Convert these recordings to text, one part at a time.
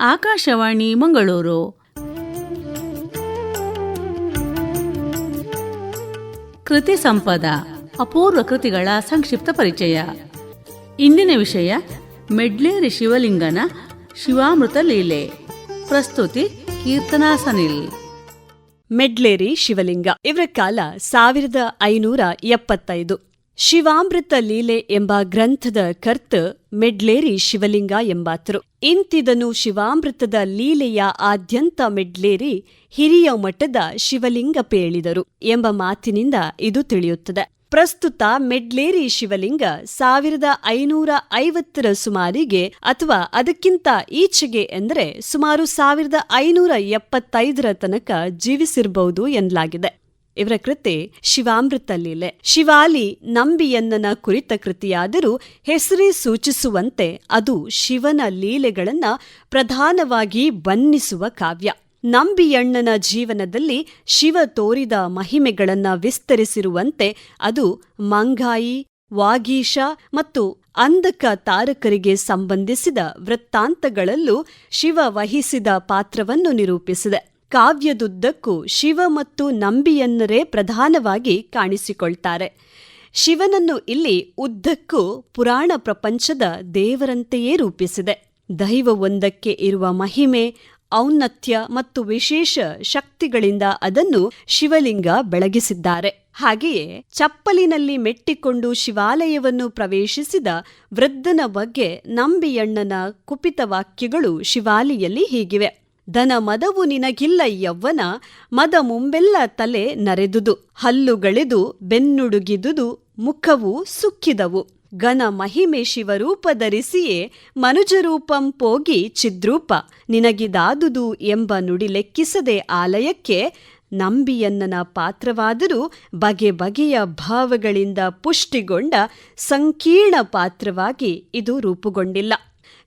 ಆಕಾಶವಾಣಿ ಮಂಗಳೂರು. ಕೃತಿ ಸಂಪದ, ಅಪೂರ್ವ ಕೃತಿಗಳ ಸಂಕ್ಷಿಪ್ತ ಪರಿಚಯ. ಇಂದಿನ ವಿಷಯ ಮೆಡ್ಲೇರಿ ಶಿವಲಿಂಗನ ಶಿವಾಮೃತ ಲೀಲೆ. ಪ್ರಸ್ತುತಿ, ಕೀರ್ತನಾ ಸನಿಲ್. ಮೆಡ್ಲೇರಿ ಶಿವಲಿಂಗ, ಇವರ ಕಾಲ ಸಾವಿರದ ಐನೂರ ಎಪ್ಪತ್ತೈದು. ಶಿವಾಮೃತ ಲೀಲೆ ಎಂಬ ಗ್ರಂಥದ ಕರ್ತ ಮೆಡ್ಲೇರಿ ಶಿವಲಿಂಗ ಎಂಬಾತರು. ಇಂತಿದನು ಶಿವಾಮೃತದ ಲೀಲೆಯ ಆದ್ಯಂತ ಮೆಡ್ಲೇರಿ ಹಿರಿಯ ಮಠದ ಶಿವಲಿಂಗ ಪೇಳಿದರು ಎಂಬ ಮಾತಿನಿಂದ ಇದು ತಿಳಿಯುತ್ತದೆ. ಪ್ರಸ್ತುತ ಮೆಡ್ಲೇರಿ ಶಿವಲಿಂಗ ಸಾವಿರದ ಐನೂರ ಐವತ್ತರ ಸುಮಾರಿಗೆ ಅಥವಾ ಅದಕ್ಕಿಂತ ಈಚೆಗೆ ಎಂದರೆ ಸುಮಾರು ಸಾವಿರದ ಐನೂರ ಎಪ್ಪತ್ತೈದರ ತನಕ ಜೀವಿಸಿರಬಹುದು ಎನ್ನಲಾಗಿದೆ. ಇವರ ಕೃತಿ ಶಿವಾಮೃತ ಲೀಲೆ ಶಿವಾಲಿ ನಂಬಿಯನ್ನನ ಕುರಿತ ಕೃತಿಯಾದರೂ ಹೆಸರೇ ಸೂಚಿಸುವಂತೆ ಅದು ಶಿವನ ಲೀಲೆಗಳನ್ನ ಪ್ರಧಾನವಾಗಿ ಬಣ್ಣಿಸುವ ಕಾವ್ಯ. ನಂಬಿಯಣ್ಣನ ಜೀವನದಲ್ಲಿ ಶಿವ ತೋರಿದ ಮಹಿಮೆಗಳನ್ನ ವಿಸ್ತರಿಸಿರುವಂತೆ ಅದು ಮಂಗಾಯಿ ವಾಗೀಶ ಮತ್ತು ಅಂಧಕ ತಾರಕರಿಗೆ ಸಂಬಂಧಿಸಿದ ವೃತ್ತಾಂತಗಳಲ್ಲೂ ಶಿವ ವಹಿಸಿದ ಪಾತ್ರವನ್ನು ನಿರೂಪಿಸಿದೆ. ಕಾವ್ಯದುದ್ದಕ್ಕೂ ಶಿವ ಮತ್ತು ನಂಬಿಯನ್ನರೇ ಪ್ರಧಾನವಾಗಿ ಕಾಣಿಸಿಕೊಳ್ತಾರೆ. ಶಿವನನ್ನು ಇಲ್ಲಿ ಉದ್ದಕ್ಕೂ ಪುರಾಣ ಪ್ರಪಂಚದ ದೇವರಂತೆಯೇ ರೂಪಿಸಿದೆ. ದೈವವೊಂದಕ್ಕೆ ಇರುವ ಮಹಿಮೆ, ಔನ್ನತ್ಯ ಮತ್ತು ವಿಶೇಷ ಶಕ್ತಿಗಳಿಂದ ಅದನ್ನು ಶಿವಲಿಂಗ ಬೆಳಗಿಸಿದ್ದಾರೆ. ಹಾಗೆಯೇ ಚಪ್ಪಲಿನಲ್ಲಿ ಮೆಟ್ಟಿಕೊಂಡು ಶಿವಾಲಯವನ್ನು ಪ್ರವೇಶಿಸಿದ ವೃದ್ಧನ ಬಗ್ಗೆ ನಂಬಿಯಣ್ಣನ ಕುಪಿತ ವಾಕ್ಯಗಳು ಶಿವಾಲಿಯಲ್ಲಿ ಹೀಗಿವೆ. ದನ ಮದವು ನಿನಗಿಲ್ಲ ಯವ್ವನ ಮದ ಮುಂಬೆಲ್ಲ ತಲೆ ನರೆದುದು, ಹಲ್ಲುಗಳೆದು ಬೆನ್ನುಡುಗಿದುದು, ಮುಖವು ಸುಕ್ಕಿದವು. ಗನ ಮಹಿಮೆ ಶಿವರೂಪ ಧರಿಸಿಯೇ ಮನುಜರೂಪಂ ಪೋಗಿ ಚಿದ್ರೂಪ, ನಿನಗಿದಾದುದು ಎಂಬ ನುಡಿ ಲೆಕ್ಕಿಸದೆ ಆಲಯಕ್ಕೆ ನಂಬಿಯನ್ನನ ಪಾತ್ರವಾದರೂ ಬಗೆ ಬಗೆಯ ಭಾವಗಳಿಂದ ಪುಷ್ಟಿಗೊಂಡ ಸಂಕೀರ್ಣ ಪಾತ್ರವಾಗಿ ಇದು ರೂಪುಗೊಂಡಿಲ್ಲ.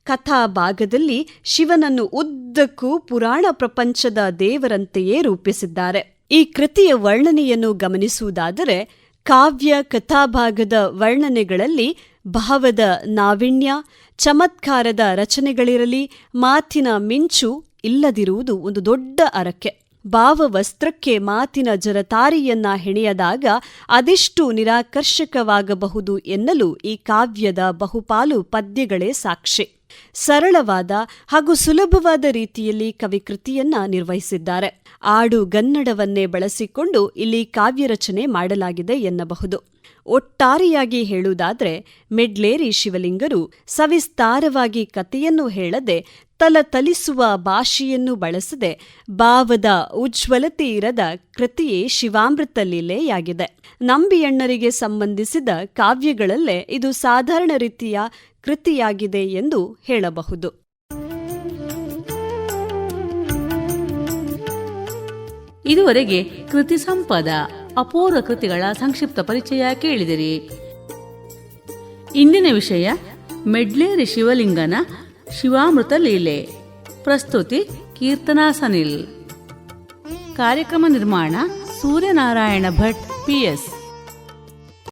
ಕಥಾಭಾಗದಲ್ಲಿ ಶಿವನನ್ನು ಉದ್ದಕ್ಕೂ ಪುರಾಣ ಪ್ರಪಂಚದ ದೇವರಂತೆಯೇ ರೂಪಿಸಿದ್ದಾರೆ. ಈ ಕೃತಿಯ ವರ್ಣನೆಯನ್ನು ಗಮನಿಸುವುದಾದರೆ, ಕಾವ್ಯ ಕಥಾಭಾಗದ ವರ್ಣನೆಗಳಲ್ಲಿ ಭಾವದ ನಾವಿಣ್ಯ ಚಮತ್ಕಾರದ ರಚನೆಗಳಿರಲಿ, ಮಾತಿನ ಮಿಂಚು ಇಲ್ಲದಿರುವುದು ಒಂದು ದೊಡ್ಡ ಅರಕೆ ಭಾವವಸ್ತ್ರಕ್ಕೆ ಮಾತಿನ ಜರತಾರಿಯನ್ನ ಹೆಣೆಯದಾಗ ಅದೆಷ್ಟು ನಿರಾಕರ್ಷಕವಾಗಬಹುದು ಎನ್ನಲು ಈ ಕಾವ್ಯದ ಬಹುಪಾಲು ಪದ್ಯಗಳೇ ಸಾಕ್ಷಿ. ಸರಳವಾದ ಹಾಗೂ ಸುಲಭವಾದ ರೀತಿಯಲ್ಲಿ ಕವಿಕೃತಿಯನ್ನ ನಿರ್ವಹಿಸಿದ್ದಾರೆ. ಆಡುಗನ್ನಡವನ್ನೇ ಬಳಸಿಕೊಂಡು ಇಲ್ಲಿ ಕಾವ್ಯರಚನೆ ಮಾಡಲಾಗಿದೆ ಎನ್ನಬಹುದು. ಒಟ್ಟಾರೆಯಾಗಿ ಹೇಳುವುದಾದರೆ, ಮೆಡ್ಲೇರಿ ಶಿವಲಿಂಗರು ಸವಿಸ್ತಾರವಾಗಿ ಕಥೆಯನ್ನು ಹೇಳದೆ ತಲತಲಿಸುವ ಭಾಷೆಯನ್ನು ಬಳಸದೆ ಭಾವದ ಉಜ್ವಲತೆ ಇರದ ಕೃತಿಯೇ ಶಿವಾಮೃತ ಲೀಲೆಯಾಗಿದೆ. ನಂಬಿಯಣ್ಣರಿಗೆ ಸಂಬಂಧಿಸಿದ ಕಾವ್ಯಗಳಲ್ಲೇ ಇದು ಸಾಧಾರಣ ರೀತಿಯ ಕೃತಿಯಾಗಿದೆ ಎಂದು ಹೇಳಬಹುದು. ಇದುವರೆಗೆ ಕೃತಿ ಸಂಪದ ಅಪೂರ್ವ ಕೃತಿಗಳ ಸಂಕ್ಷಿಪ್ತ ಪರಿಚಯ ಕೇಳಿದಿರಿ. ಇಂದಿನ ವಿಷಯ ಮೆಡ್ಲೇರಿ ಶಿವಲಿಂಗನ ಶಿವಾಮೃತ ಲೀಲೆ. ಪ್ರಸ್ತುತಿ ಕೀರ್ತನಾ ಸನಿಲ್. ಕಾರ್ಯಕ್ರಮ ನಿರ್ಮಾಣ ಸೂರ್ಯನಾರಾಯಣ ಭಟ್ ಪಿಎಸ್